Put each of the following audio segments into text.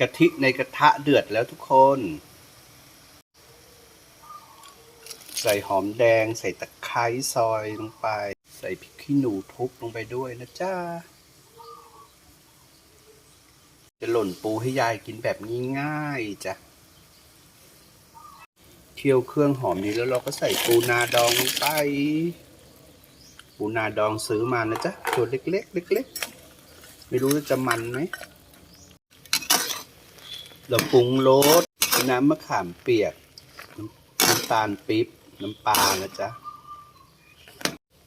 กะทิในกระทะเดือดแล้วทุกคน ใส่หอมแดง ใส่ตะไคร้ซอยลงไป ใส่พริกขี้หนูทุบลงไปด้วยนะจ้าจะหล่นปูให้ยายกินแบบง่ายๆจ้ะเคี่ยวเครื่องหอมนี้แล้วเราก็ใส่ปูนาดองลงไป ปูนาดองซื้อมานะจ๊ะตัวเล็กๆเล็กๆไม่รู้จะมันไหม เราปรุงรสน้ำมะขามเปียก น้ำตาลปิ๊บ น้ำปลานะจ๊ะ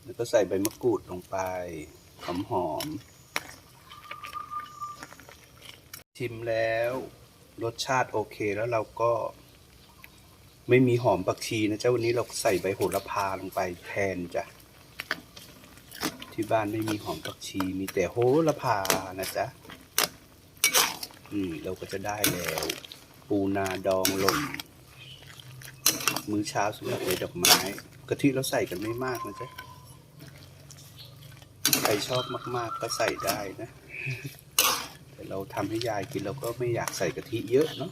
แล้วก็ใส่ใบมะกรูดลงไป หอมหอมๆชิมแล้ว รสชาติโอเคแล้วเราก็ ไม่มีหอมผักชีนะจ๊ะ วันนี้เราใส่ใบโหระพาลงไปแทนจ้ะ ที่บ้านไม่มีหอมผักชี มีแต่โหระพานะจ๊ะ นี่เราก็จะได้แล้ว ปูนาดองหล่นมื้อเช้าสำหรับใบดอกไม้กะทิเราใส่กันไม่มากนะจ๊ะใครชอบมาก ๆ ก็ใส่ได้นะ แต่เราทำให้ยายกินเราก็ไม่อยากใส่กะทิเยอะเนาะ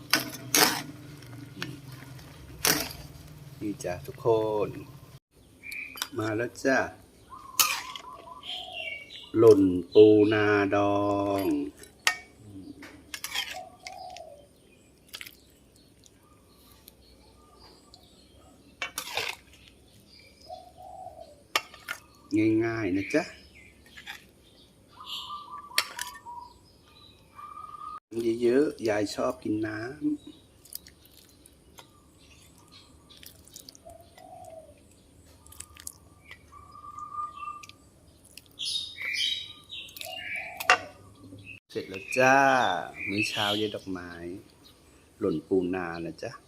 นี่จ้ะทุกคน มาแล้วจ้ะหล่นปูนาดอง ง่ายๆนะจ๊ะเยอะๆยายชอบกินน้ำเสร็จแล้วจ้า มื้อเช้าเย็นดอกไม้ หล่นปูนานะจ๊ะ